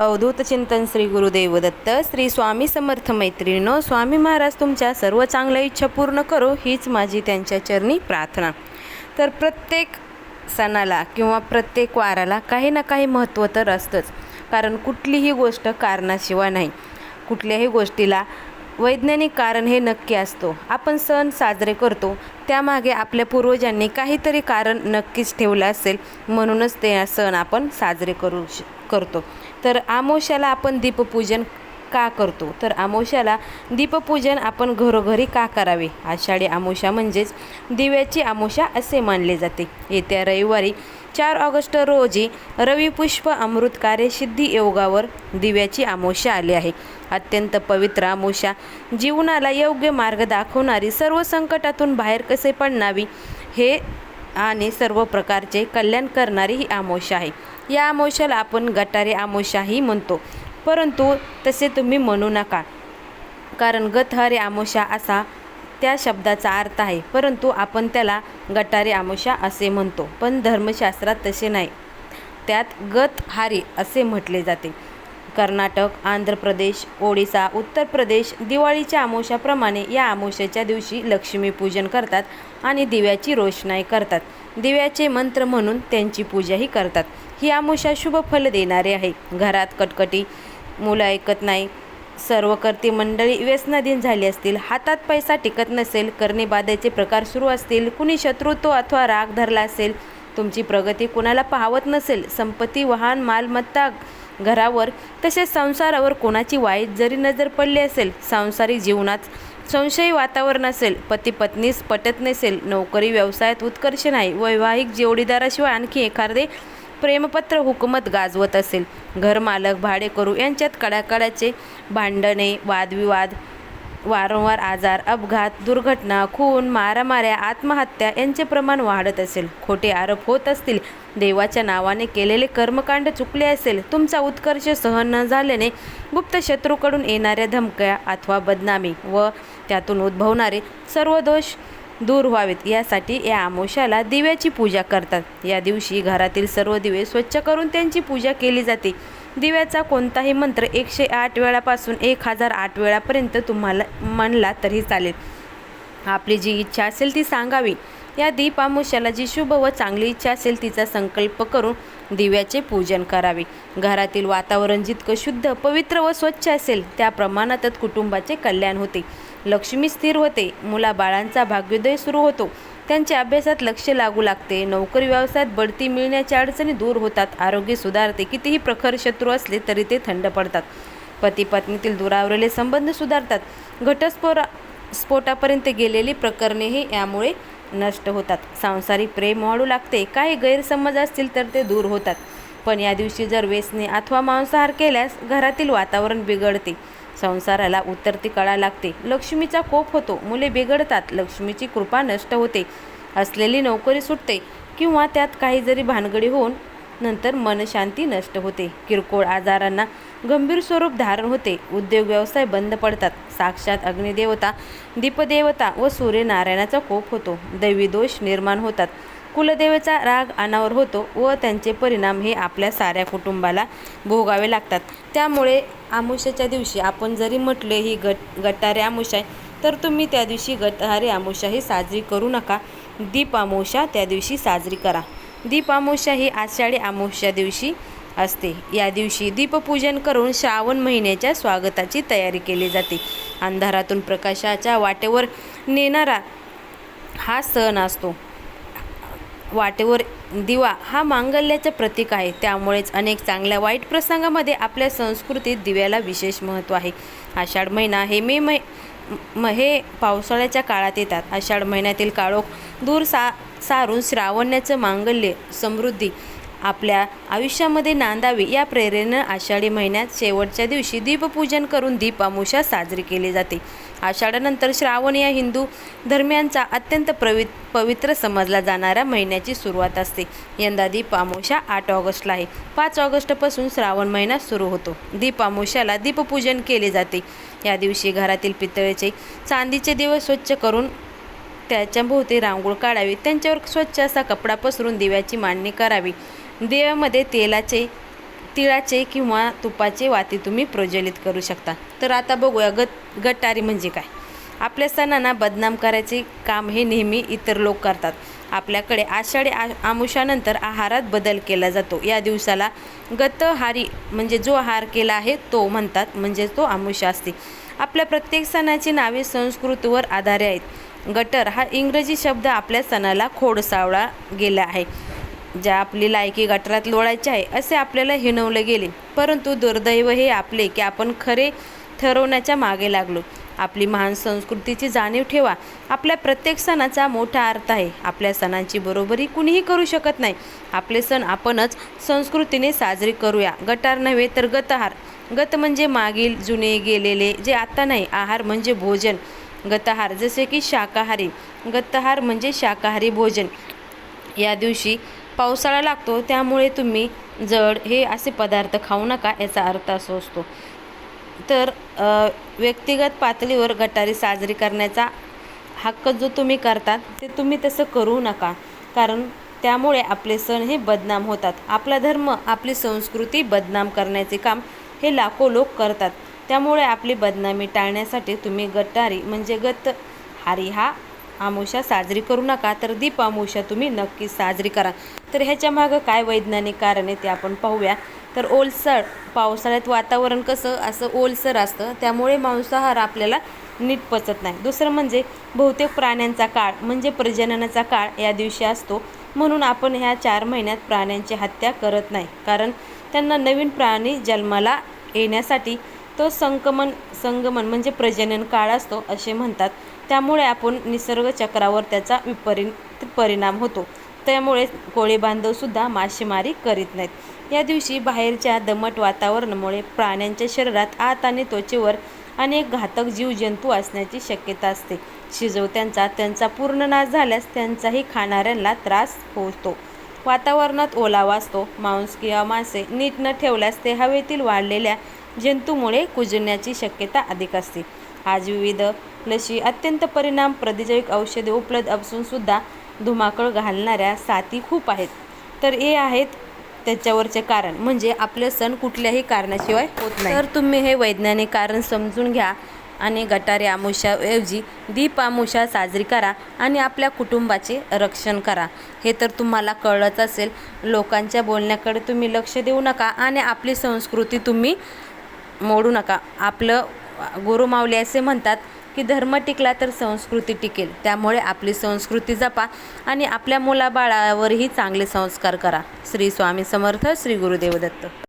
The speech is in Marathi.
अवधूत चिंतन श्री गुरुदेव दत्त श्री स्वामी समर्थ मैत्रिणीनो स्वामी महाराज तुमच्या सर्व चांगल्या इच्छा पूर्ण करो हीच माझी त्यांच्या चरणी प्रार्थना. तर प्रत्येक सणाला किंवा प्रत्येक वाराला काही ना काही महत्त्व तर असतंच कारण कुठलीही गोष्ट कारणाशिवाय नाही. कुठल्याही गोष्टीला वैज्ञानिक कारण हे नक्की असतो. आपण सण साजरे करतो त्यामागे आपल्या पूर्वजांनी काहीतरी कारण नक्कीच ठेवलं असेल म्हणूनच ते सण आपण साजरे करू श करतो. तर आमोशाला आपण दीपपूजन का करतो? तर आमोशाला दीपपूजन आपण घरोघरी का करावे? आषाढी आमोशा म्हणजेच दिव्याची आमोशा असे मानले जाते. येत्या रविवारी चार ऑगस्ट रोजी रविपुष्प अमृत कार्यसिद्धी योगावर दिव्याची आमोशा आली आहे. अत्यंत पवित्र आमोशा. जीवनाला योग्य मार्ग दाखवणारी सर्व संकटातून बाहेर कसे पडणावी हे आणि सर्व प्रकारचे कल्याण करणारी ही आमोशा आहे. या आमोशाला आपण गटारी आमोशाही म्हणतो. परंतु तसे तुम्ही म्हणू नका. कारण गतहरी आमोशा असा त्या शब्दाचा अर्थ आहे. परंतु आपण त्याला गटारी आमोशा असे म्हणतो. पण धर्मशास्त्रात तसे नाही. त्यात गतहारी असे म्हटले जाते. कर्नाटक आंध्र प्रदेश ओडिसा उत्तर प्रदेश दिवाळीच्या आमोशाप्रमाणे या आमोशाच्या दिवशी लक्ष्मीपूजन करतात आणि दिव्याची रोषणाई करतात. दिव्याचे मंत्र म्हणून त्यांची पूजाही करतात. ही आमुषा शुभ फल देणारे आहे. घरात कटकटी मुलं ऐकत नाही. सर्व कर्ती मंडळी व्यसनाधीन झाली असतील. हातात पैसा टिकत नसेल. करणेबाधेचे प्रकार सुरू असतील. कुणी शत्रुत्व अथवा राग धरला असेल. तुमची प्रगती कुणाला पाहवत नसेल. संपत्ती वाहन मालमत्ता घरावर तसेच संसारावर कोणाची वाईट जरी नजर पडली असेल सांसारिक जीवनात संशयी वातावरण असेल पती पत्नीस पटत नसेल नोकरी व्यवसायात उत्कर्ष नाही वैवाहिक जोडीदाराशिवाय आणखी एखादे प्रेमपत्र हुकूमत गाजवत असेल. घरमालक भाडेकरू यांच्यात कडाकडाचे भांडणे वादविवाद वारंवार आजार अपघात दुर्घटना खून मारामाऱ्या आत्महत्या यांचे प्रमाण वाढत असेल. खोटे आरोप होत असतील. देवाच्या नावाने केलेले कर्मकांड चुकले असेल. तुमचा उत्कर्ष सहन न झाल्याने गुप्त शत्रूकडून येणाऱ्या धमक्या अथवा बदनामी व त्यातून उद्भवणारे सर्व दोष दूर व्हावेत. यासाठी या आमोशाला दिव्याची पूजा करतात. या दिवशी घरातील सर्व दिवे स्वच्छ करून त्यांची पूजा केली जाते. दिव्याचा कोणताही मंत्र एकशे आठ वेळापासून एक हजार आठ वेळापर्यंत तुम्हाला म्हणला तरी चालेल. आपली जी इच्छा असेल ती सांगावी. या दीपामुष्याला जी शुभ व चांगली इच्छा असेल तिचा संकल्प करून दिव्याचे पूजन करावे. घरातील वातावरण जितकं शुद्ध पवित्र व स्वच्छ असेल त्या प्रमाणातच कुटुंबाचे कल्याण होते. लक्ष्मी स्थिर होते. मुलाबाळांचा भाग्योदय सुरू होतो. त्यांच्या अभ्यासात लक्ष लागू लागते. नोकरी व्यवसायात बढती मिळण्याच्या अडचणी दूर होतात. आरोग्य सुधारते. कितीही प्रखर शत्रू असले तरी ते थंड पडतात. पती पत्नीतील दुरावलेले संबंध सुधारतात. घटस्फोरा स्फोटापर्यंत गेलेली प्रकरणेही यामुळे नष्ट होतात. सांसारिक प्रेम वाढू लागते. काही गैरसमज असतील तर ते दूर होतात. पण या दिवशी जर व्यसने अथवा मांसाहार केल्यास घरातील वातावरण बिघडते. संसाराला उतरती कळा लागते. लक्ष्मीचा कोप होतो. मुले बिघडतात. लक्ष्मीची कृपा नष्ट होते. असलेली नोकरी सुटते किंवा त्यात काही जरी भानगडी होऊन नंतर मनशांती नष्ट होते. किरकोळ आजारांना गंभीर स्वरूप धारण होते. उद्योग व्यवसाय बंद पडतात. साक्षात अग्निदेवता दीपदेवता व सूर्यनारायणाचा कोप होतो. दैवी दोष निर्माण होतात. कुलदेवेचा राग अनावर होतो व त्यांचे परिणाम हे आपल्या साऱ्या कुटुंबाला भोगावे लागतात. त्यामुळे आमुष्याच्या दिवशी आपण जरी म्हटले ही गट गटारे आमुषा तर तुम्ही त्या दिवशी गटारे आमुषा ही साजरी करू नका. दीप आमुषा त्या दिवशी साजरी करा. दीप आमुषा ही आषाढी आमुष्या दिवशी असते. या दिवशी दीपपूजन करून श्रावण महिन्याच्या स्वागताची तयारी केली जाते. अंधारातून प्रकाशाच्या वाटेवर नेणारा हा सण असतो. वाटेवर दिवा हा मांगल्याचं प्रतीक आहे. त्यामुळेच अनेक चांगल्या वाईट प्रसंगामध्ये आपल्या संस्कृतीत दिव्याला विशेष महत्त्व आहे. आषाढ महिना हे मे मै म हे पावसाळ्याच्या काळात येतात. आषाढ महिन्यातील काळोख दूर सा सारून श्रावण्याचं मांगल्य समृद्धी आपल्या आयुष्यामध्ये नांदावी या प्रेरणेनं आषाढी महिन्यात शेवटच्या दिवशी दीपपूजन करून दीपामुषा साजरी केली जाते. आषाढानंतर श्रावण या हिंदू धर्मियांचा अत्यंत प्रवि पवित्र समजला जाणाऱ्या महिन्याची सुरुवात असते. यंदा दीपामोशा आठ ऑगस्टला आहे. पाच ऑगस्टपासून श्रावण महिना सुरू होतो. दीप दीपपूजन केले जाते. या दिवशी घरातील पितळेचे चांदीचे दिवे स्वच्छ करून त्याच्या भोवती रांगोळ काढावी. त्यांच्यावर स्वच्छ असा कपडा पसरून दिव्याची मांडणी करावी. दिव्यामध्ये तेलाचे तिळाचे किंवा तुपाचे वाती तुम्ही प्रज्वलित करू शकता. तर आता बघूया गट गटारी म्हणजे काय? आपल्या सणांना बदनाम करायचे काम हे नेहमी इतर लोक करतात. आपल्याकडे आषाढी आ आमुषानंतर आहारात बदल केला जातो. या दिवसाला गतहारी म्हणजे जो आहार केला आहे तो म्हणतात म्हणजे तो आमुषा असते. आपल्या प्रत्येक सणाची नावे संस्कृतीवर आधारे आहेत. गटर हा इंग्रजी शब्द आपल्या सणाला खोडसावळा गेला आहे. ज्या आपली लायकी गटारात लोळायची आहे असे आपल्याला हिणवले गेले. परंतु दुर्दैव हे आपले की आपण खरे ठरवण्याच्या मागे लागलो. आपली महान संस्कृतीची जाणीव ठेवा. आपल्या प्रत्येक सणाचा मोठा अर्थ आहे. आपल्या सणांची बरोबरी कुणीही करू शकत नाही. आपले सण आपणच संस्कृतीने साजरी करूया. गटार नव्हे तर गतहार. गत म्हणजे मागील जुने गेलेले जे आता नाही आहार म्हणजे भोजन. गतहार जसे की शाकाहारी. गतहार म्हणजे शाकाहारी भोजन. या दिवशी पावसाळा लागतो त्यामुळे तुम्ही जड हे असे पदार्थ खाऊ नका याचा अर्थ असो असतो. तर व्यक्तिगत पातळीवर गटारी साजरी करण्याचा हक्क जो तुम्ही करतात ते तुम्ही तसं करू नका. कारण त्यामुळे आपले सण हे बदनाम होतात. आपला धर्म आपली संस्कृती बदनाम करण्याचे काम हे लाखो लोक करतात. त्यामुळे आपली बदनामी टाळण्यासाठी तुम्ही गटारी म्हणजे गत हारी हा आमोशा साजरी करू नका तर दीप आमोशा तुम्ही नक्की साजरी करा. तर ह्याच्या मागं काय वैज्ञानिक कारण आहे ते आपण पाहूया. तर ओलसर पावसाळ्यात वातावरण कसं असं ओलसर असतं त्यामुळे मांसाहार आपल्याला नीट पचत नाही. दुसरं म्हणजे बहुतेक प्राण्यांचा काळ म्हणजे प्रजननाचा काळ या दिवशी असतो. म्हणून आपण ह्या चार महिन्यात प्राण्यांची हत्या करत नाही. कारण त्यांना नवीन प्राणी जन्माला येण्यासाठी तो संक्रमण संगमन म्हणजे प्रजनन काळ असतो असे म्हणतात. त्यामुळे आपण निसर्ग चक्रावर त्याचा विपरि परिणाम होतो. त्यामुळे कोळी बांधवसुद्धा मासेमारी करीत नाहीत. या दिवशी बाहेरच्या दमट वातावरणामुळे प्राण्यांच्या शरीरात आत आणि त्वचेवर अनेक घातक जीवजंतू असण्याची शक्यता असते. शिजवत्यांचा त्यांचा पूर्ण नाश झाल्यास त्यांचाही खाणाऱ्यांना त्रास होतो. वातावरणात ओलावा असतो. मांस किंवा मासे नीट न ठेवल्यास ते हवेतील वाढलेल्या जंतूमुळे कुजण्याची शक्यता अधिक असते. आज विविध लशी अत्यंत परिणाम प्रतिजैविक औषधे उपलब्ध असून सुद्धा धुमाकूळ घालणाऱ्या साथी खूप आहेत. तर हे आहेत त्याच्यावरचे कारण. म्हणजे आपले सण कुठल्याही कारणाशिवाय होत नाही. तर तुम्ही हे वैज्ञानिक कारण समजून घ्या आणि गटारे आमुषाऐवजी दीप आमुषा साजरी करा आणि आपल्या कुटुंबाचे रक्षण करा. हे तर तुम्हाला कळलंच असेल. लोकांच्या बोलण्याकडे तुम्ही लक्ष देऊ नका आणि आपली संस्कृती तुम्ही मोडू नका. आपलं गुरुमाऊली असे म्हणतात की धर्म टिकला तर संस्कृती टिकेल. त्यामुळे आपली संस्कृती जपा आणि आपल्या मुलाबाळावरही चांगले संस्कार करा. श्री स्वामी समर्थ श्री गुरुदेव दत्त.